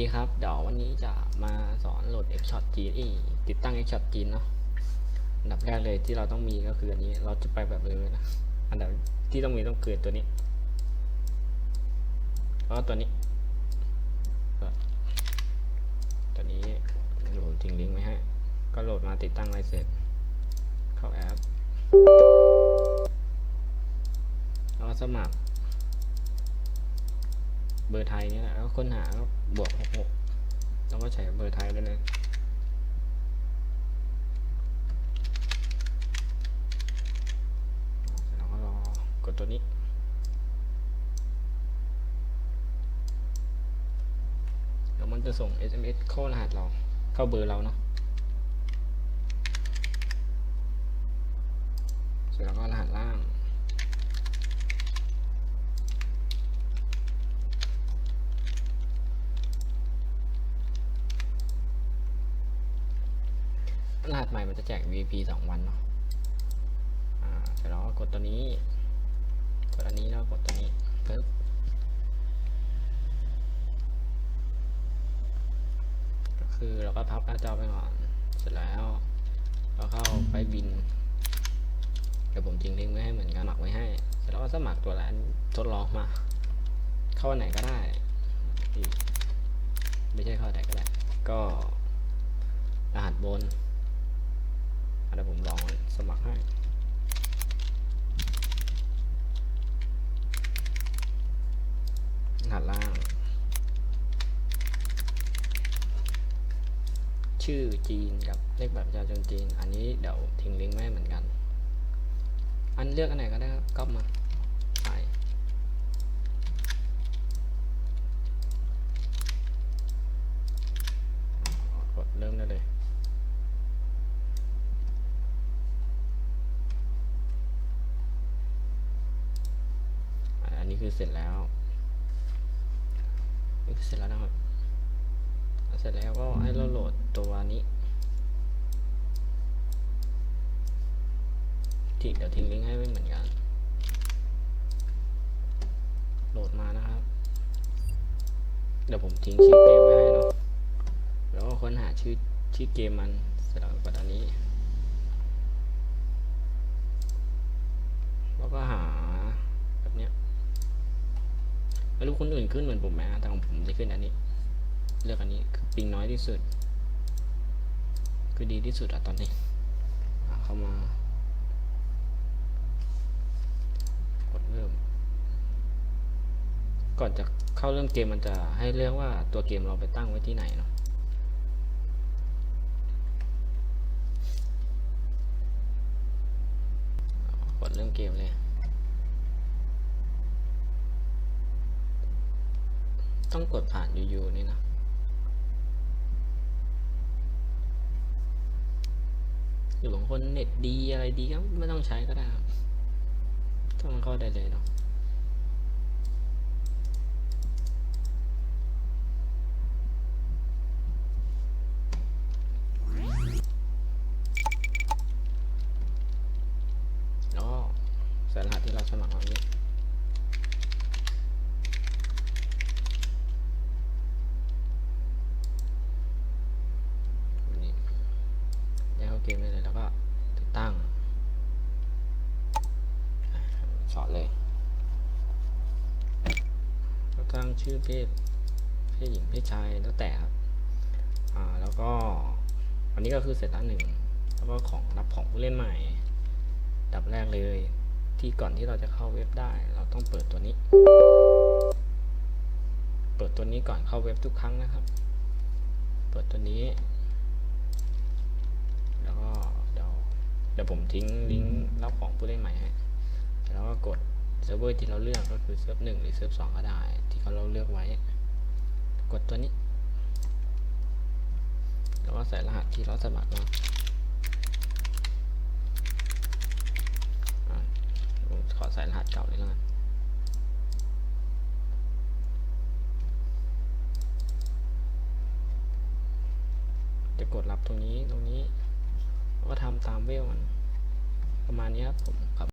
ดีครับ เดี๋ยววันนี้จะมาสอนโหลด Xshot จีนติดตั้ง Xshot จีนเนาะอันดับแรกเลยที่เราต้องมีก็คืออันนี้เราจะไปแบบเลยนะอันดับที่ต้องมีต้องคือตัวนี้แล้วตัวนี้ ตัวนี้เดี๋ยวผมทิ้งลิงก์ไว้ให้ ก็โหลดมาติดตั้งไว้เสร็จ เข้าแอปแล้วสมัคร เบอร์ไทยนี่แหละแล้วค้นหาก็บวกหกหกแล้วก็ใช้เบอร์ไทยได้เลยแล้วก็รอกดตัวนี้เดี๋ยวมันจะส่ง SMS เข้ารหัสเรา เข้าเบอร์เราเนาะเสร็จแล้วก็รหัสล่าง รหัสใหม่มันจะแจก VIP สองวันเนาะ อ่าเสร็จแล้วกดตัวนี้ กดอันนี้แล้วกดตัวนี้ปึ๊บก็คือเราก็พับหน้าจอไปก่อน เสร็จแล้ว เราเข้าไปบิน เดี๋ยวผมทิ้งลิงก์ไว้ให้เหมือนกันหมักไว้ให้ เสร็จแล้วก็สมัครตัวร้านทดลองมา เข้าวันไหนก็ได้ ไม่ใช่เข้าไหนก็ได้ ก็รหัสบน เดี๋ยวผมลองสมัครให้หัสล่าง ชื่อจีนกับเลขบัตรประชาชนจีน อันนี้เดี๋ยวทิ้งลิงก์ไว้เหมือนกัน อันเลือกอันไหนก็ได้ครับก๊อปมาใส่กดเริ่มได้เลย อะอันนี้ คือเสร็จแล้วนี่คือเสร็จแล้วนะครับเสร็จแล้วก็ให้เราโหลดตัวนี้ที่เดี๋ยวทิ้งลิงก์ให้ไว้เหมือนกัน โหลดมานะครับ เดี๋ยวผมทิ้งชื่อเกมไว้ให้เนาะแล้วก็ค้นหาชื่อชื่อเกมมันเสร็จแล้วกดอันนี้ แล้วก็หาแบบเนี้ย รู้คนอื่นขึ้นเหมือนผมไหมแต่ของผมจะขึ้นอันนี้ เลือกอันนี้คือปิงน้อยที่สุด คือดีที่สุดอะตอนนี้เข้ามา กดเริ่ม ก่อนจะเข้าเริ่มเกมมันจะให้เลือกว่าตัวเกมเราไปตั้งไว้ที่ไหนเนาะกดเริ่มเกมเลย ต้องกดผ่านยูๆนี่นะหรือบางคนเน็ตดีอะไรดีก็ไม่ต้องใช้ก็ได้ครับถ้ามันเข้าได้เลยเนาะ แล้วก็ใส่รหัสที่เราสมัครมาเนี่ยนี่ย้ายเข้าเกมได้เลยแล้วก็ติดตั้งสอนเลยก็ ตั้งชื่อเพศเพศหญิงเพศชายแล้วแต่ครับอ่าแล้วก็อันนี้ก็คือเสร็จแล้วหนึ่งแล้วก็ของรับของผู้เล่นใหม่ดับแรกเลย ที่ก่อนที่เราจะเข้าเว็บได้ เราต้องเปิดตัวนี้ เปิดตัวนี้ก่อนเข้าเว็บทุกครั้งนะครับ เปิดตัวนี้แล้วก็เดี๋ยวเดี๋ยวผมทิ้งลิงก์รับของผู้เล่นใหม่ให้แล้วก็กด เซิร์ฟเวอร์ที่เราเลือกก็คือเซิร์ฟหนึ่งหรือเซิร์ฟสองก็ได้ ที่เขาเราเลือกไว้ กดตัวนี้ แล้วก็ใส่รหัสที่เราสมัครมาขอใส่รหัสเก่าเลยแล้วกันจะกดรับตรงนี้ตรงนี้ก็ทำตามเวลมันประมาณนี้ครับผมครับ